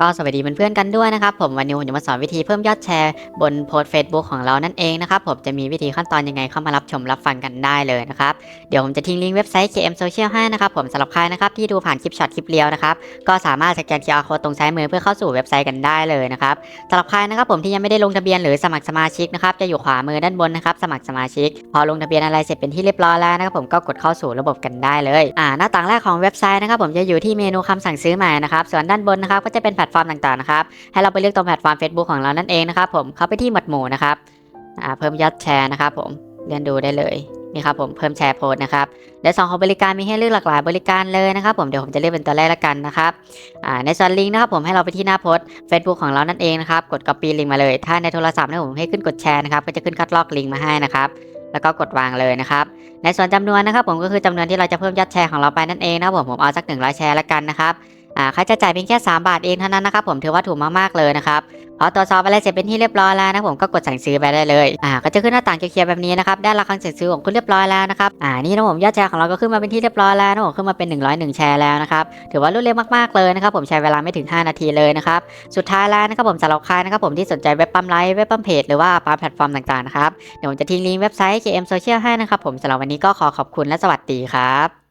ก็สวัสดีเพื่อนๆกันด้วยนะครับผมวันนี้ผมจะมาสอนวิธีเพิ่มยอดแชร์บนโพสต์ Facebook ของเรานั่นเองนะครับผมจะมีวิธีขั้นตอนยังไงเข้ามารับชมรับฟังกันได้เลยนะครับเดี๋ยวผมจะทิ้งลิงก์เว็บไซต์ KM Social ให้นะครับผมสำหรับใครนะครับที่ดูผ่านคลิปช็อตคลิปเรียวนะครับก็สามารถสแกน QR Code ตรงซ้ายมือเพื่อเข้าสู่เว็บไซต์กันได้เลยนะครับสำหรับใครนะครับผมที่ยังไม่ได้ลงทะเบียนหรือสมัครสมาชิกนะครับจะอยู่ขวามือด้านบนนะครับสมัครสมาชิก พอลงทะเบียนอะไรเสร็จเป็นที่เรียบร้อยแล้วนะครับผมก็กดเข้าสู่ระบบกันได้เลยอ่าหน้าต่างแรกของเว็บไซต์นะครับผมจะอยู่ที่เมนูคำสั่งซื้อใหม่นะครับส่วนด้านบนนะครับก็จะเป็นแลตฟอร์มต่างๆนะครับให้เราไปเลือกตรงแพลตฟอร์ม Facebook ของเรานั่นเองนะครับผมเข้าไปที่หมวดหมู่นะครับอ่าเพิ่มยอดแชร์นะครับผมเลื่อนดูได้เลยนี่ครับผมเพิ่มแชร์โพสต์นะครับในส่วนของบริการมีให้เลือกหลากหลายบริการเลยนะครับผมเดี๋ยวผมจะเลือกเป็นตัวแรกละกันนะครับอ่าในส่วนลิงก์นะครับผมให้เราไปที่หน้าโพสต์ Facebook ของเรานั่นเองนะครับกด copy ลิงก์มาเลย ถ้าในโทรศัพท์นี่ยผมให้ขึ้นกดแชร์นะครับก็จะขึ้นคัดลอกลิงก์มาให้นะครับแล้วก็กดวางเลยนะครับในส่วนจำนวนนะครับผมก็คือจำนวนที่เราจะเพิ่มยอดแชร์ของเราไปนั่นเองนะครับผมผมเอาสัก100แชร์ละกันนะครับ ค่าใช้จ่ายเพียงแค่ 3 บาทเองเท่านั้นนะครับผมถือว่าถูกมากๆเลยนะครับพอตรวจสอบอะไรเสร็จเป็นที่เรียบร้อยแล้วนะผมก็กดสั่งซื้อไปได้เลยอ่าก็จะขึ้นหน้าต่างเขียวๆแบบนี้นะครับได้ราคาสั่งซื้อของคุณเรียบร้อยแล้วนะครับอ่านี่นะผมยอดแชร์ของเราก็ขึ้นมาเป็นที่เรียบร้อยแล้วนะผมขึ้นมาเป็น 101 แชร์แล้วนะครับถือว่ารวดเร็วมากๆเลยนะครับผมใช้เวลาไม่ถึง 5 นาทีเลยนะครับสุดท้ายแล้วนะครับผมสำหรับใครนะครับผมที่สนใจเว็บปั๊มไลฟ์เว็บปั๊มเพจหรือว่าปั๊มแพลตฟอร์มต่างๆนะครับเดี๋ยวผมจะทิ้งลิงก์เว็บไซต์ KM Social ให้นะครับผมสำหรับวันนี้ก็ขอขอบคุณและสวัสดีครับ